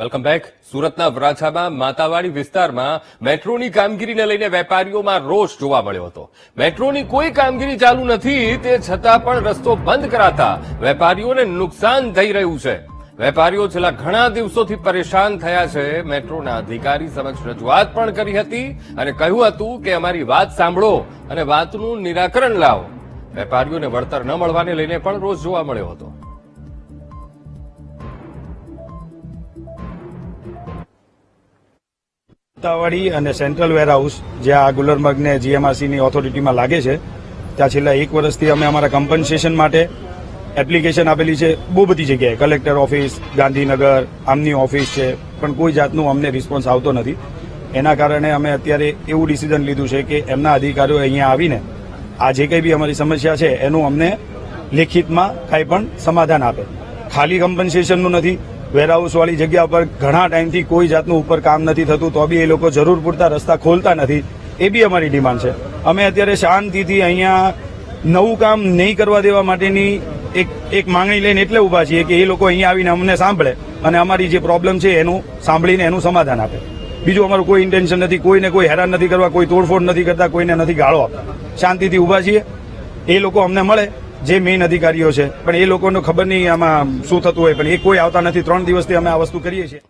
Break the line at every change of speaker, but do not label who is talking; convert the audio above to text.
Welcome back સુરતના વરાછામાં, માતાવાડી વિસ્તારમાં મેટ્રોની કામગીરીને લઈને વેપારીઓમાં રોષ જોવા મળ્યો હતો. મેટ્રોની કોઈ કામગીરી ચાલુ નથી, તે છતાં પણ રસ્તો બંધ કરાતા વેપારીઓને નુકસાન થઈ રહ્યું છે. વેપારીઓ છેલ્લા ઘણા દિવસોથી પરેશાન થયા છે. મેટ્રોના અધિકારી સમક્ષ રજૂઆત પણ કરી હતી અને કહ્યું હતું કે અમારી વાત સાંભળો અને વાતનું નિરાકરણ લાવો. વેપારીઓને વળતર ન મળવાને લઈને પણ રોષ જોવા મળ્યો હતો.
સત્તાવાડી અને સેન્ટ્રલ વેરહાઉસ, જે આ ગુલરમર્ગને જીએમઆરસીની ઓથોરિટીમાં લાગે છે, ત્યાં છેલ્લા એક વર્ષથી અમે અમારા કમ્પન્સેશન માટે એપ્લિકેશન આપેલી છે, બહુ બધી જગ્યાએ. કલેક્ટર ઓફિસ ગાંધીનગર, આમની ઓફિસ છે, પણ કોઈ જાતનું અમને રિસ્પોન્સ આવતો નથી. એના કારણે અમે અત્યારે એવું ડિસિઝન લીધું છે કે એમના અધિકારીઓ અહીંયા આવીને, આ જે કંઈ બી અમારી સમસ્યા છે, એનું અમને લેખિતમાં કાંઈ પણ સમાધાન આપે. ખાલી કમ્પન્સેશનનું નથી વેરહાઉસ વાળી જગ્યા પર ઘણા ટાઈમથી કોઈ જાતનું ઉપર કામ નથી થતું, તો બી એ લોકો જરૂર પૂરતા રસ્તા ખોલતા નથી. એ બી અમારી ડિમાન્ડ છે. અમે અત્યારે શાંતિથી અહીંયા નવું કામ નહીં કરવા દેવા માટેની એક એક માંગણી લઈને એટલે ઊભા છીએ કે એ લોકો અહીંયા આવીને અમને સાંભળે અને અમારી જે પ્રોબ્લેમ છે એનું સાંભળીને એનું સમાધાન આપે. બીજું અમારું કોઈ ઇન્ટેન્શન નથી, કોઈને કોઈ હેરાન નથી કરવા, કોઈ તોડફોડ નથી કરતા, કોઈને નથી ગાળો આપતા. શાંતિથી ઊભા છીએ. એ લોકો અમને મળે. જે મેઇન અધિકારીઓ છે. પણ એ લોકોને ખબર નહીં આમાં શું થતું હોય. પણ એ કોઈ આવતા નથી. ત્રણ દિવસથી અમે આ વસ્તુ કરીએ છીએ.